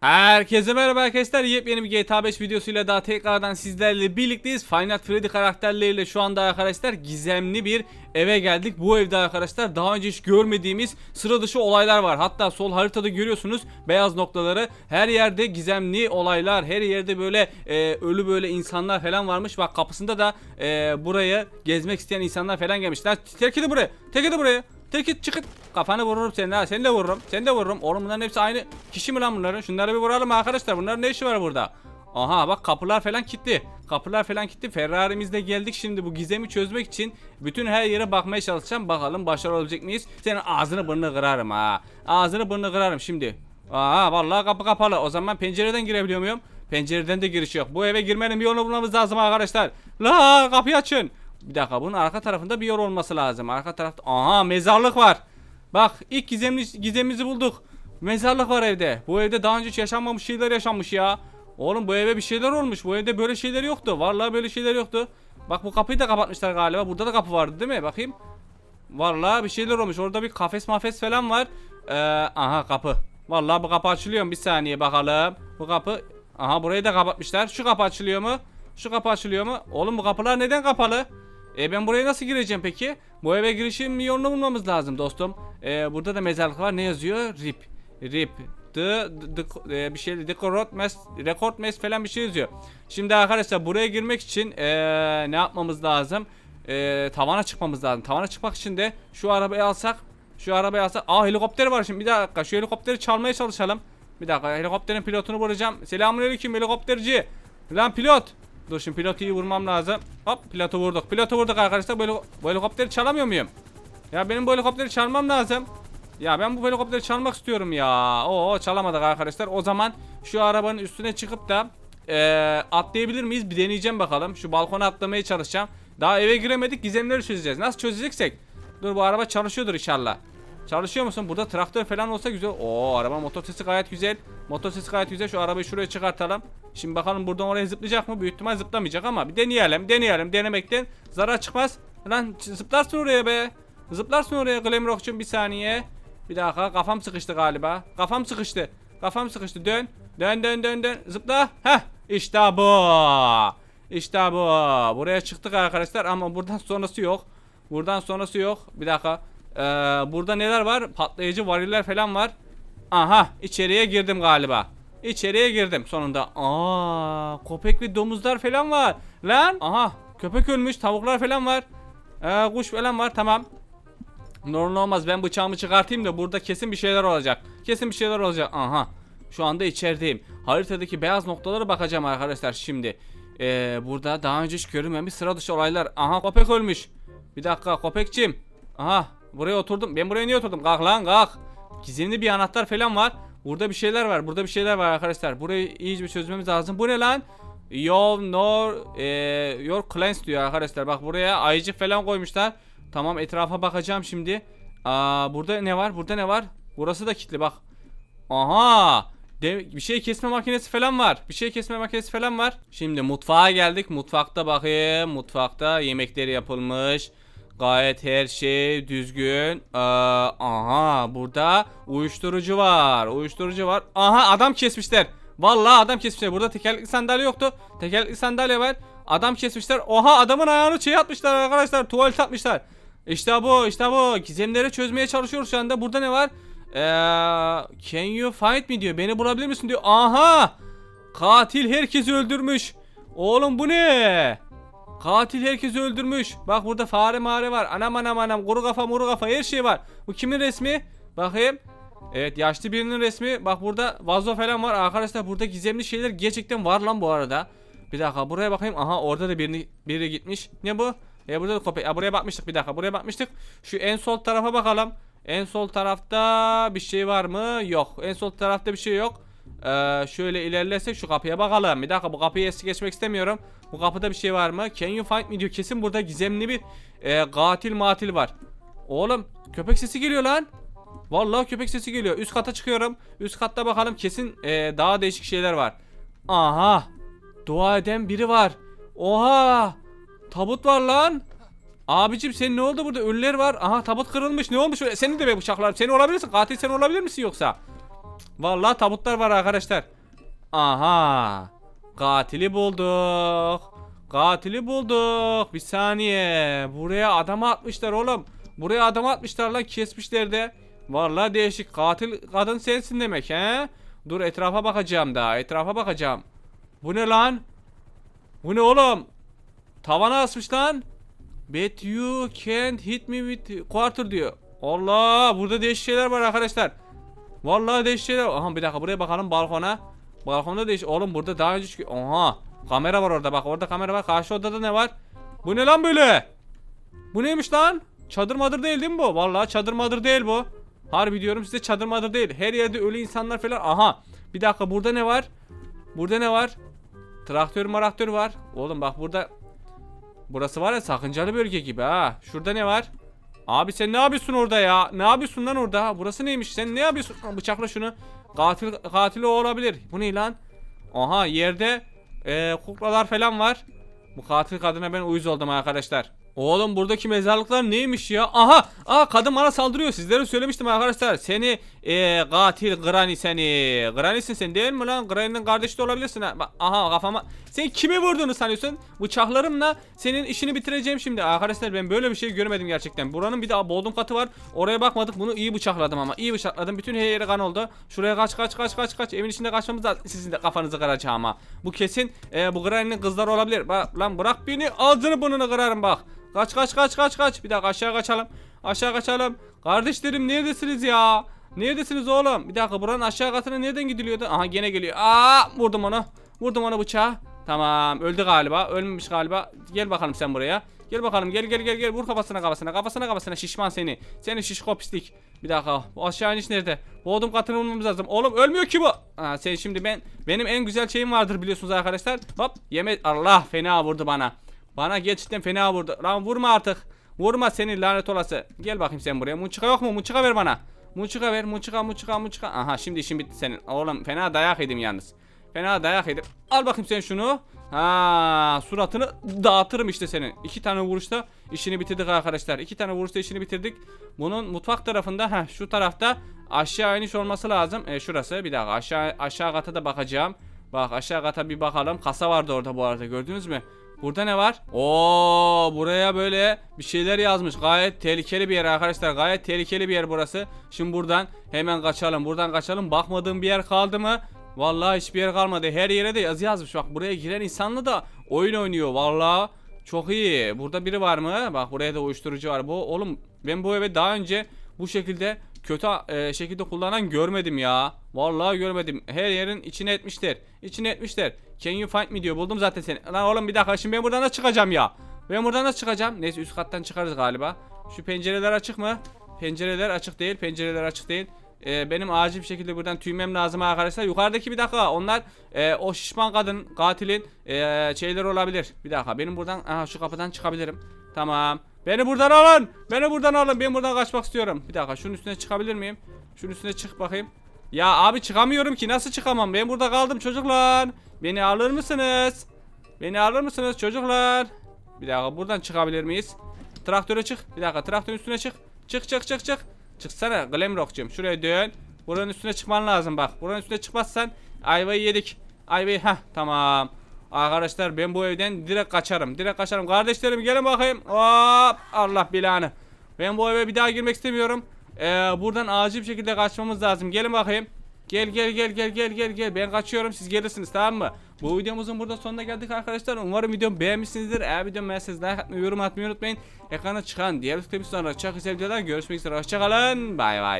Herkese merhaba arkadaşlar. Yepyeni bir GTA 5 videosuyla daha tekrardan sizlerle birlikteyiz. Nights Freddy karakterleriyle şu anda arkadaşlar gizemli bir eve geldik. Bu evde arkadaşlar daha önce hiç görmediğimiz sıra dışı olaylar var. Hatta sol haritada görüyorsunuz beyaz noktaları. Her yerde gizemli olaylar, her yerde böyle e, ölü böyle insanlar falan varmış. Bak kapısında da e, buraya gezmek isteyen insanlar falan gelmişler. Terk edin buraya. Terk edin buraya. Tek git çıkıt. Kafanı vururum seni ha. Seni de vururum. Seni de vururum. Oğlum bunların hepsi aynı kişi mi lan bunların? Şunları bir vuralım arkadaşlar. Bunların ne işi var burada? Aha bak kapılar falan kilitli. Kapılar falan kilitli. Ferrari'mizde geldik şimdi bu gizemi çözmek için bütün her yere bakmaya çalışacağım. Bakalım başarılı olabilecek miyiz? Senin ağzını burnunu kırarım ha. Ağzını burnunu kırarım şimdi. Aha vallahi kapı kapalı. O zaman pencereden girebiliyor muyum? Pencereden de giriş yok. Bu eve girmenin bir yolunu bulmamız lazım arkadaşlar. La kapıyı açın. Bir dakika bunun arka tarafında bir yol olması lazım. Arka tarafta aha mezarlık var. Bak ilk gizemli, gizemimizi bulduk. Mezarlık var evde. Bu evde daha önce hiç yaşanmamış şeyler yaşanmış ya. Oğlum bu eve bir şeyler olmuş. Bu evde böyle şeyler yoktu. Vallahi böyle şeyler yoktu. Bak bu kapıyı da kapatmışlar galiba. Burada da kapı vardı değil mi? Bakayım. Vallahi bir şeyler olmuş. Orada bir kafes mafes falan var. Ee, aha kapı. Vallahi bu kapı açılıyor? Bir saniye bakalım. Bu kapı. Aha burayı da kapatmışlar. Şu kapı açılıyor mu? Şu kapı açılıyor mu? Oğlum bu kapılar neden kapalı? E ben buraya nasıl gireceğim peki? Bu eve girişin bir yolunu bulmamız lazım dostum. E, burada da mezarlık var. Ne yazıyor? RIP. RIP. The, the, the- e, bir şey record mes record mes falan bir şey yazıyor. Şimdi arkadaşlar buraya girmek için e, ne yapmamız lazım? E, tavana çıkmamız lazım. Tavana çıkmak için de şu arabayı alsak, şu arabayı alsak. Aa helikopter var şimdi. Bir dakika şu helikopteri çalmaya çalışalım. Bir dakika helikopterin pilotunu vuracağım. Selamünaleyküm helikopterci. Lan pilot. Dur şimdi pilotu vurmam lazım. Hop pilotu vurduk. Pilotu vurduk arkadaşlar. Bu, bu helikopteri çalamıyor muyum? Ya benim bu helikopteri çalmam lazım. Ya ben bu helikopteri çalmak istiyorum ya. Oo çalamadık arkadaşlar. O zaman şu arabanın üstüne çıkıp da eee, atlayabilir miyiz? Bir deneyeceğim bakalım. Şu balkona atlamaya çalışacağım. Daha eve giremedik. Gizemleri çözeceğiz. Nasıl çözeceksek? Dur bu araba çalışıyordur inşallah. Çalışıyor musun? Burada traktör falan olsa güzel. Oo araba motor sesi gayet güzel. Motor sesi gayet güzel. Şu arabayı şuraya çıkartalım. Şimdi bakalım buradan oraya zıplayacak mı? Büyük ihtimal zıplamayacak ama bir deneyelim. Deneyelim. Denemekten zarar çıkmaz. Lan zıplarsın oraya be. Zıplarsın oraya Glamrock'cum bir saniye. Bir dakika kafam sıkıştı galiba. Kafam sıkıştı. Kafam sıkıştı. Dön. Dön dön dön dön. Zıpla. Heh. İşte bu. İşte bu. Buraya çıktık arkadaşlar ama buradan sonrası yok. Buradan sonrası yok. Bir dakika. Ee, burada neler var? Patlayıcı variller falan var. Aha içeriye girdim galiba. İçeriye girdim sonunda. Aa, köpek ve domuzlar falan var. Lan aha köpek ölmüş, tavuklar falan var. Ee, kuş falan var tamam. Normal olmaz ben bıçağımı çıkartayım da burada kesin bir şeyler olacak. Kesin bir şeyler olacak. Aha. Şu anda içerideyim. Haritadaki beyaz noktalara bakacağım arkadaşlar şimdi. Ee, burada daha önce hiç görünmemiş sıra dışı olaylar. Aha köpek ölmüş. Bir dakika köpekçim. Aha buraya oturdum. Ben buraya niye oturdum? Kalk lan kalk. Gizemli bir anahtar falan var. Burada bir şeyler var. Burada bir şeyler var arkadaşlar. Burayı iyice bir çözmemiz lazım. Bu ne lan? Your nor e, your clans diyor arkadaşlar. Bak buraya ayıcık falan koymuşlar. Tamam etrafa bakacağım şimdi. Aa burada ne var? Burada ne var? Burası da kilitli bak. Aha! De- bir şey kesme makinesi falan var. Bir şey kesme makinesi falan var. Şimdi mutfağa geldik. Mutfakta bakayım. Mutfakta yemekleri yapılmış. Gayet her şey düzgün. Ee, aha burada uyuşturucu var. Uyuşturucu var. Aha adam kesmişler. Vallahi adam kesmişler. Burada tekerlekli sandalye yoktu. Tekerlekli sandalye var. Adam kesmişler. Oha adamın ayağını şey atmışlar arkadaşlar. Tuvalet atmışlar. İşte bu işte bu. Gizemleri çözmeye çalışıyoruz şu anda. Burada ne var? Ee, can you find me diyor. Beni bulabilir misin diyor. Aha! Katil herkesi öldürmüş. Oğlum bu ne? Katil herkesi öldürmüş. Bak burada fare mare var. Anam anam anam. Kuru kafa muru kafa her şey var. Bu kimin resmi? Bakayım. Evet yaşlı birinin resmi. Bak burada vazo falan var. Arkadaşlar burada gizemli şeyler gerçekten var lan bu arada. Bir dakika buraya bakayım. Aha orada da birini, biri gitmiş. Ne bu? E burada da köpek. Ya buraya bakmıştık bir dakika. Buraya bakmıştık. Şu en sol tarafa bakalım. En sol tarafta bir şey var mı? Yok. En sol tarafta bir şey yok. Ee, şöyle ilerlersek şu kapıya bakalım. Bir dakika bu kapıyı es geçmek istemiyorum. Bu kapıda bir şey var mı? Can you find me diyor. Kesin burada gizemli bir e, katil matil var. Oğlum köpek sesi geliyor lan. Vallahi köpek sesi geliyor. Üst kata çıkıyorum. Üst katta bakalım kesin e, daha değişik şeyler var. Aha. Dua eden biri var. Oha. Tabut var lan. Abicim senin ne oldu burada? Ölüler var. Aha tabut kırılmış. Ne olmuş? öyle? Seni de be bıçaklar. Sen olabilirsin. Katil sen olabilir misin yoksa? Vallahi tabutlar var arkadaşlar. Aha. Katili bulduk. Katili bulduk. Bir saniye. Buraya adam atmışlar oğlum. Buraya adam atmışlar lan kesmişler de. Vallahi değişik. Katil kadın sensin demek he? Dur etrafa bakacağım daha. Etrafa bakacağım. Bu ne lan? Bu ne oğlum? Tavana asmış lan. Bet you can't hit me with quarter diyor. Allah burada değişik şeyler var arkadaşlar. Vallahi değişik şeyler. Aha bir dakika buraya bakalım balkona. Balkonda değiş. Oğlum burada daha önce. Aha. Kamera var orada bak orada kamera var. Karşı odada ne var? Bu ne lan böyle? Bu neymiş lan? Çadır madır değil değil mi bu? Vallahi çadır madır değil bu. Harbi diyorum size çadır madır değil. Her yerde ölü insanlar falan. Aha. Bir dakika burada ne var? Burada ne var? Traktör maraktör var. Oğlum bak burada Burası var ya sakıncalı bölge gibi ha. Şurada ne var? Abi sen ne yapıyorsun orada ya? Ne yapıyorsun lan orada? Burası neymiş? Sen ne yapıyorsun? Bıçakla şunu. Katil katili o olabilir. Bu ne lan? Aha yerde e, kuklalar falan var. Bu katil kadına ben uyuz oldum arkadaşlar. Oğlum buradaki mezarlıklar neymiş ya? Aha! Aa kadın bana saldırıyor. Sizlere söylemiştim arkadaşlar. Seni e, katil Granny seni. Granny'sin sen değil mi lan? Granny'nin kardeşi de olabilirsin ha. Aha kafama. Sen kimi vurduğunu sanıyorsun? Bıçaklarımla senin işini bitireceğim şimdi. Arkadaşlar ben böyle bir şey görmedim gerçekten. Buranın bir daha bodrum katı var. Oraya bakmadık. Bunu iyi bıçakladım ama. İyi bıçakladım. Bütün her yeri kan oldu. Şuraya kaç kaç kaç kaç kaç. Evin içinde kaçmamız da sizin de kafanızı kıracağım ha. Bu kesin e, bu Granny'nin kızları olabilir. Bak lan bırak beni. Ağzını burnunu kırarım bak. Kaç kaç kaç kaç kaç. Bir dakika aşağı kaçalım. Aşağı kaçalım. Kardeşlerim neredesiniz ya? Neredesiniz oğlum? Bir dakika buranın aşağı katına nereden gidiliyordu? Aha gene geliyor. Aa vurdum onu. Vurdum onu bıçağa. Tamam öldü galiba. Ölmemiş galiba. Gel bakalım sen buraya. Gel bakalım gel gel gel gel vur kafasına kafasına kafasına kafasına şişman seni. Seni şişko pislik. Bir dakika bu aşağı iniş nerede? Bu odun katını bulmamız lazım. Oğlum ölmüyor ki bu. Ha, sen şimdi ben benim en güzel şeyim vardır biliyorsunuz arkadaşlar. Hop yeme Allah fena vurdu bana. Bana gerçekten fena vurdu. Lan vurma artık. Vurma seni lanet olası. Gel bakayım sen buraya. Munçika yok mu? Munçika ver bana. Munçika ver. Munçika munçika munçika. Aha şimdi işin bitti senin. Oğlum fena dayak yedim yalnız. Fena dayak yedim. Al bakayım sen şunu. Ha suratını dağıtırım işte senin. İki tane vuruşta işini bitirdik arkadaşlar. İki tane vuruşta işini bitirdik. Bunun mutfak tarafında ha şu tarafta aşağı iniş olması lazım. E, şurası bir dakika aşağı aşağı kata da bakacağım. Bak aşağı kata bir bakalım. Kasa vardı orada bu arada gördünüz mü? Burada ne var? Oo buraya böyle bir şeyler yazmış. Gayet tehlikeli bir yer arkadaşlar. Gayet tehlikeli bir yer burası. Şimdi buradan hemen kaçalım. Buradan kaçalım. Bakmadığım bir yer kaldı mı? Vallahi hiçbir yer kalmadı. Her yere de yazı yazmış. Bak buraya giren insanla da oyun oynuyor. Vallahi çok iyi. Burada biri var mı? Bak buraya da uyuşturucu var. Bu oğlum ben bu eve daha önce bu şekilde kötü e, şekilde kullanan görmedim ya. Vallahi görmedim. Her yerin içine etmişler. İçine etmişler. Can you find me diyor. Buldum zaten seni. Lan oğlum bir dakika şimdi ben buradan nasıl çıkacağım ya? Ben buradan nasıl çıkacağım? Neyse üst kattan çıkarız galiba. Şu pencereler açık mı? Pencereler açık değil. Pencereler açık değil. Ee, benim acil bir şekilde buradan tüymem lazım arkadaşlar. Yukarıdaki bir dakika onlar e, o şişman kadın katilin e, şeyleri olabilir. Bir dakika benim buradan aha, şu kapıdan çıkabilirim. Tamam. Beni buradan alın. Beni buradan alın. Ben buradan kaçmak istiyorum. Bir dakika şunun üstüne çıkabilir miyim? Şunun üstüne çık bakayım. Ya abi çıkamıyorum ki. Nasıl çıkamam? Ben burada kaldım çocuklar. Beni alır mısınız? Beni alır mısınız çocuklar? Bir dakika buradan çıkabilir miyiz? Traktöre çık. Bir dakika traktörün üstüne çık. Çık çık çık çık. Çıksana Glamrock'cum. Şuraya dön. Buranın üstüne çıkman lazım bak. Buranın üstüne çıkmazsan ayvayı yedik. Ayvayı ha tamam. Arkadaşlar ben bu evden direkt kaçarım. Direkt kaçarım. Kardeşlerim gelin bakayım. Hop Allah bilanı. Ben bu eve bir daha girmek istemiyorum. Ee, buradan acil bir şekilde kaçmamız lazım. Gelin bakayım. Gel gel gel gel gel gel gel. Ben kaçıyorum siz gelirsiniz tamam mı? Bu videomuzun burada sonuna geldik arkadaşlar. Umarım videomu beğenmişsinizdir. Eğer videomu beğendiyseniz like atmayı, yorum atmayı unutmayın. Ekrana çıkan diğer sonra çok videolar görüşmek üzere. Hoşçakalın. Bay bay.